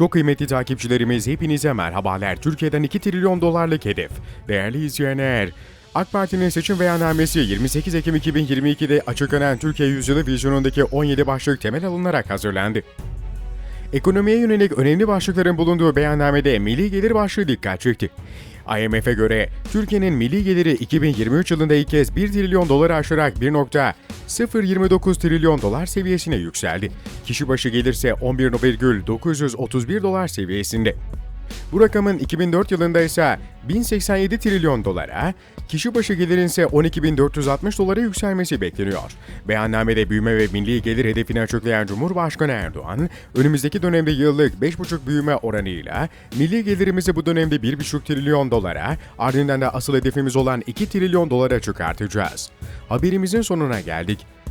Çok kıymetli takipçilerimiz hepinize merhabalar. Türkiye'den 2 trilyon dolarlık hedef. Değerli izleyenler, AK Parti'nin seçim beyannamesi 28 Ekim 2022'de açıklanan Türkiye Yüzyılı vizyonundaki 17 başlık temel alınarak hazırlandı. Ekonomiye yönelik önemli başlıkların bulunduğu beyannamede milli gelir başlığı dikkat çekti. IMF'e göre Türkiye'nin milli geliri 2023 yılında ilk kez 1 trilyon doları aşarak 1.029 trilyon dolar seviyesine yükseldi. Kişi başı gelirse 11,931 dolar seviyesinde. Bu rakamın 2004 yılında ise 1087 trilyon dolara, kişi başı gelirin ise 12.460 dolara yükselmesi bekleniyor. Beyannamede büyüme ve milli gelir hedefini açıklayan Cumhurbaşkanı Erdoğan, önümüzdeki dönemde yıllık 5,5 büyüme oranıyla milli gelirimizi bu dönemde 1,5 trilyon dolara, ardından da asıl hedefimiz olan 2 trilyon dolara çıkartacağız. Haberimizin sonuna geldik.